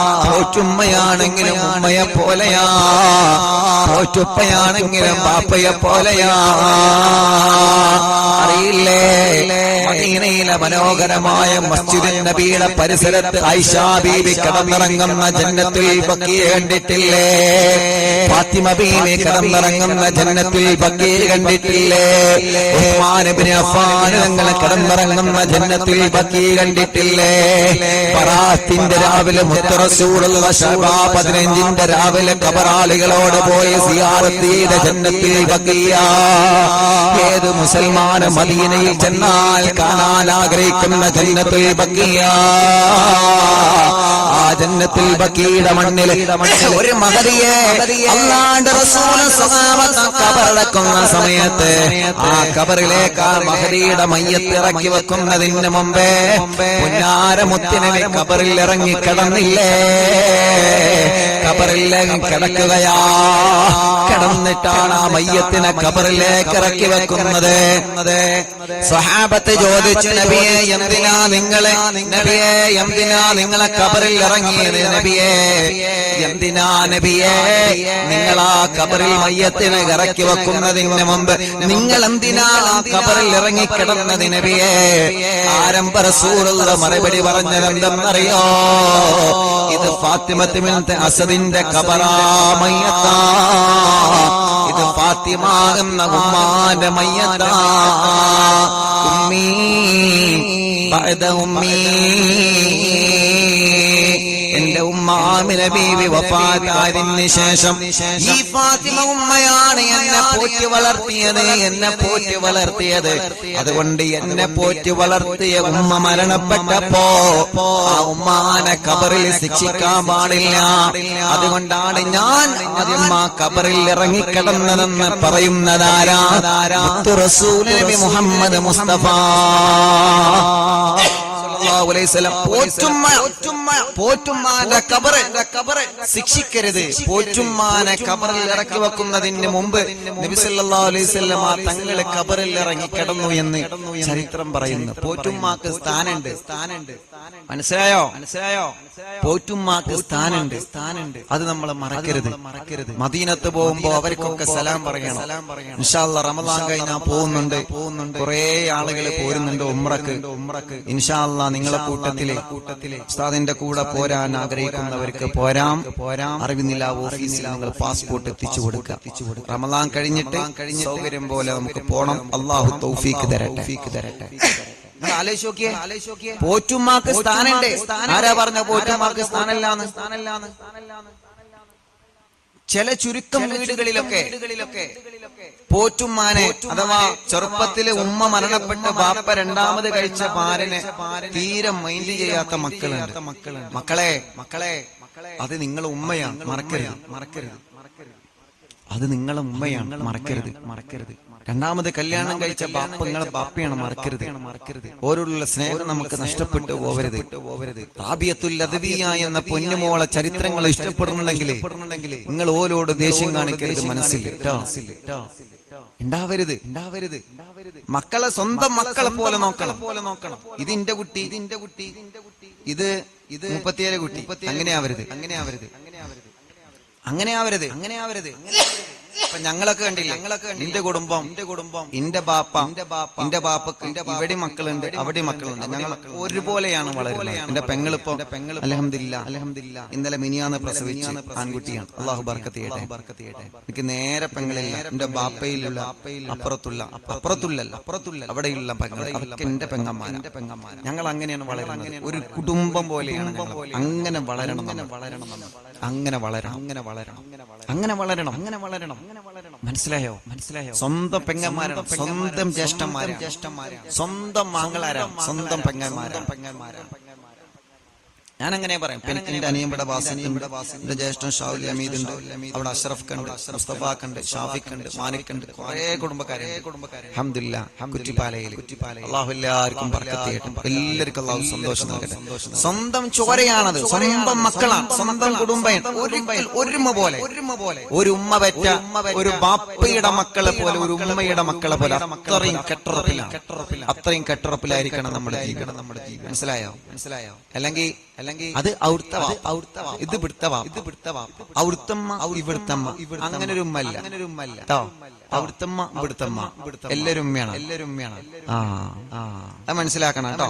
പോറ്റുമ്മയാണെങ്കിലും ഉമ്മയെ പോലെയാ. പോറ്റുപ്പയാണെങ്കിലും പാപ്പയെ പോലെയാ. അറിയില്ലേ? മദീനയിലെ മനോഹരമായ മസ്ജിദ് നബിയുടെ പരിസരത്ത് ഐഷാ ബീവി കടന്നിറങ്ങുന്ന ജന്നത്തിൽ ബക്കി കണ്ടിട്ടില്ലേ? ഫാത്തിമ ബീവി കടന്നിറങ്ങുന്ന ജന്നത്തിൽ ബക്കി കണ്ടിട്ടില്ലേ? ഉസ്മാൻ ഇബ്നു അഫ്ഫാൻ കടന്നിറങ്ങുന്ന ജന്നത്തിൽ ബക്കി കണ്ടിട്ടില്ലേ? പറാത്തിന്റെ രാവിലെ ഷബാ പതിനഞ്ചിന്റെ രാവിലെ കബറാളികളോട് പോയി സിയാറത്ത് ചെയ്ത ജന്നത്തിൽ ഏത് മുസൽമാന മദീനയിൽ ചെന്നാൽ കാണാൻ ആഗ്രഹിക്കുന്ന ജന്നത്തിൽ ബക്കിയ ആ ജന്നത്തിൽ ബക്കിയുടെ മണ്ണിൽ ഒരു മകതിയെ അല്ലാണ്ട് കബറടക്കുന്ന സമയത്ത് ആ കബറിലേക്ക് ആ മഹദിയുടെ മയ്യത്ത് ഇറക്കി വെക്കുന്നതിന് മുമ്പേ പൊന്നാരമുത്തിനെ കബറിൽ ഇറങ്ങി കിടന്നില്ലേ? കബറിൽ കിടക്കുകയാ. കിടന്നിട്ടാണ് ആ മയ്യത്തിനെ കബറിലേക്ക് ഇറക്കി വെക്കുന്നത്. സഹാബത്ത് ചോദിച്ചു നബിയെ എന്തിനാ നിങ്ങളെ നബിയെ എന്തിനാ നിങ്ങളെ കബറിൽ ഇറങ്ങിയത് നബിയെ? എന്തിനാ നബിയെ? നിങ്ങൾ ആ കബറിൽ മയ്യത്തിനെ ഇറക്കി വെക്കുന്നതിന് മുമ്പ് നിങ്ങൾ എന്തിനാ ആ ഇറങ്ങി ഇറങ്ങിക്കിടന്നത് നബിയെ? ആരംഭ റസൂലുള്ള മറുപടി പറഞ്ഞത് എന്തെന്നറിയോ ഇത് ഫാത്തിമത്തിമിനത്തെ അസദിന്റെ കബറാമയ്യത്ത ഇത് ഫാത്തിമ എന്ന ഉമ്മാന്റെ മയ്യത്ത. ഉമ്മീ ഉമ്മീ. ബീവി വഫാത്തായതിന് ശേഷം ഈ ഫാത്തിമ ഉമ്മയാണ് എന്നെ പോറ്റി വളർത്തിയത് എന്നെ പോറ്റി വളർത്തിയത്. അതുകൊണ്ട് എന്നെ പോറ്റി വളർത്തിയ ഉമ്മ മരണപ്പെട്ടപ്പോ ആ ഉമ്മാനെ കബറിൽ ശിക്ഷിക്കാൻ പാടില്ല. അതുകൊണ്ടാണ് ഞാൻ ആദ്യം ആ കബറിൽ ഇറങ്ങിക്കിടന്നതെന്ന് പറയുന്നതാരാ? റസൂൽ നബി മുഹമ്മദ് മുസ്തഫ. സല്ലല്ലാഹു അലൈഹി വസല്ലം പോറ്റുമ്മ പോറ്റുമ്മാന്റെ കബറ് കബറ് ശിക്ഷിക്കരുത്. പോറ്റുമ്മാനെ കബറിൽ ഇറക്കി വെക്കുന്നതിന് മുമ്പ് നബി സല്ലല്ലാഹു അലൈഹി വസല്ലം ആ തങ്ങളെ കബറിൽ ഇറങ്ങി കിടന്നു എന്ന് ചരിത്രം പറയുന്നു. പോറ്റുമ്മാക്ക് സ്ഥാനുണ്ട് സ്ഥാനുണ്ട് മനസ്സിലായോ? മനസ്സിലായോ? പോറ്റുമ്മാക്ക് സ്ഥാനുണ്ട് സ്ഥാനുണ്ട് അത് നമ്മൾ മറക്കരുത്. മറക്കരുത്. മദീനത്ത് പോകുമ്പോ അവർക്കൊക്കെ സലാം പറയണം. ഇൻഷാല്ല റമദാൻ കഴിഞ്ഞാൽ പോകുന്നുണ്ട്. പോകുന്നുണ്ട്. കുറെ ആളുകൾ പോരുന്നുണ്ട് ഉമ്രക്ക് ഉമ്രക്ക് ഇൻഷാല്ല നിങ്ങളെ കൂട്ടത്തിലെ ഉസ്താദിന്റെ കൂടെ പോരാൻ ആഗ്രഹിക്കുന്നവർക്ക് പോരാം. പോരാം. അറിവിന്നില്ല ഓഫീസിൽ നിങ്ങൾ പാസ്പോർട്ട് എത്തിച്ചു കൊടുക്കുക. റമദാൻ കഴിഞ്ഞിട്ട് സൗകര്യം പോലെ നമുക്ക് പോണം. അള്ളാഹു തൗഫീക്ക് തരട്ടെ. തരട്ടെ. പോറ്റുമാക്ക് സ്ഥാനുണ്ട് ആരാ പറഞ്ഞ പോറ്റുമാക്ക് സ്ഥാനല്ലാന്ന് സ്ഥാനല്ലാന്ന് ചില ചുരുക്കം വീടുകളിലൊക്കെ പോറ്റുമ്മാനെ അഥവാ ചെറുപ്പത്തിലെ ഉമ്മ മരണപ്പെട്ട ബാപ്പ രണ്ടാമത് കഴിച്ച പാരനെ തീരെ മൈൻഡ് ചെയ്യാത്ത മക്കളുണ്ട്. മക്കളെ മക്കളെ അത് നിങ്ങളെ ഉമ്മയാണ്. മറക്കരുത്. മറക്കരുത്. അത് നിങ്ങളെ ഉമ്മയാണ്. മറക്കരുത്. മറക്കരുത്. രണ്ടാമത് കല്യാണം കഴിച്ച ബാപ്പ നിങ്ങളെ ബാപ്പയാണ് മറക്കരുത്. മറക്കരുത്. ഓരോരുള്ള സ്നേഹം നമുക്ക് നഷ്ടപ്പെട്ടു പോവരുത്. അദവിയ എന്ന പൊന്നുമോളെ ചരിത്രങ്ങൾ ഇഷ്ടപ്പെടുന്നുണ്ടെങ്കിൽ നിങ്ങൾ ഓരോട് ദേഷ്യം കാണിക്കരുത് മനസ്സിൽ. ഉണ്ടാവരുത് ഉണ്ടാവരുത് മക്കളെ സ്വന്തം മക്കളെ പോലെ നോക്കണം. പോലെ നോക്കണം. ഇത് ഇന്റെ കുട്ടി. ഇത് കുട്ടി. ഇത് ഇത് മുപ്പത്തിയേഴ് കുട്ടി. അങ്ങനെ ആവരുത് അങ്ങനെ ആവരുത് അങ്ങനെ ആവരുത് അങ്ങനെ ആവരുത് അപ്പൊ ഞങ്ങളൊക്കെ കണ്ടില്ല? ഞങ്ങളൊക്കെ നിന്റെ കുടുംബം നിന്റെ കുടുംബം എന്റെ ബാപ്പ നിന്റെ ബാപ്പ എന്റെ ബാപ്പക്ക് ഇവിടെ മക്കളുണ്ട് അവിടെ മക്കളുണ്ട് ഞങ്ങൾ ഒരുപോലെയാണ് വളരെ എന്റെ പെങ്ങളിപ്പോ അലഹമില്ല അലഹമില്ല ഇന്നലെ മിനിയാന്ന് പ്രസവിച്ച ആൺകുട്ടിയാണ്. അള്ളാഹു ബർക്കത്ത് ബർക്കത്തിയേട്ടെ ബർക്കത്ത് ചെയ്യട്ടെ. എനിക്ക് നേരെ പെങ്ങളില്ല. എന്റെ ബാപ്പയിലുള്ള അപ്പുറത്തുള്ള അപ്പുറത്തുള്ള അപ്പുറത്തുള്ള അവിടെയുള്ള പെങ്ങൾ. അതൊക്കെ എന്റെ പെങ്ങന്മാർ എന്റെ പെങ്ങന്മാർ ഞങ്ങൾ അങ്ങനെയാണ് വളരുന്നത്. ഒരു കുടുംബം പോലെയാണ്. അങ്ങനെ വളരണം നമ്മൾ. വളരണം. അങ്ങനെ വളരണം അങ്ങനെ വളരണം അങ്ങനെ വളരണം അങ്ങനെ വളരണം മനസ്സിലായോ മനസ്സിലായോ സ്വന്തം പെങ്ങന്മാരാണ് സ്വന്തം ജ്യേഷ്ഠന്മാരാണ് ജ്യേഷ്ഠന്മാരാണ് സ്വന്തം മാങ്ങളാരാണ് സ്വന്തം പെങ്ങന്മാരാണ് പെങ്ങന്മാരാണ് ഞാൻ അങ്ങനെ പറയാം. പിന്നെ എന്റെ അനിയമ്പടെ വാസൻ എന്റെ ജ്യേഷ്ഠൻ ഷാവുൽ അമീദ് ഉണ്ട്. അവിടെ അഷ്റഫ് കണ്ട് മുസ്തഫാഖ് ഉണ്ട് ഷാഫിഖ് ഉണ്ട് മാനിക് ഉണ്ട് കുറെ കുടുംബക്കാരെ അഹമ്മദില്ല കുറ്റിപ്പാലയിൽ. അള്ളാഹു എല്ലാവർക്കും എല്ലാവർക്കും അള്ളാഹു സന്തോഷം നൽകട്ടെ. സ്വന്തം ചോരയാണത്. സ്വന്തം മക്കളാണ്. സ്വന്തം കുടുംബം ഒരിക്കൽ ഒരുമ പോലെ. ഒരു ഉമ്മ പറ്റ ഒരു ബാപ്പയുടെ മക്കളെ പോലെ ഒരു ഉമ്മയുടെ മക്കളെ പോലെ അത്രയും കെട്ടുറപ്പിലാണ്. അത്രയും കെട്ടുറപ്പിലായിരിക്കണം നമ്മുടെ ജീവിതം. നമ്മുടെ ജീവിതം. മനസ്സിലായോ? മനസ്സിലായോ? അല്ലെങ്കിൽ അല്ലെങ്കിൽ അത് ഔർത്തവ ഔർത്തവ ഇത് പിടുത്തവ ഇത് പിടുത്തവ ഔർത്തമ്മ ഇവിടുത്തമ്മ അങ്ങനെ ഒരു ഉമ്മല്ല അങ്ങനെ ഒരു ഉമ്മല്ല കേട്ടോ അവിടുത്തമ്മ ഇവിടുത്തമ്മ. എല്ലാരും വേണം എല്ലാരും വേണം ആ. മനസ്സിലാക്കണം കേട്ടോ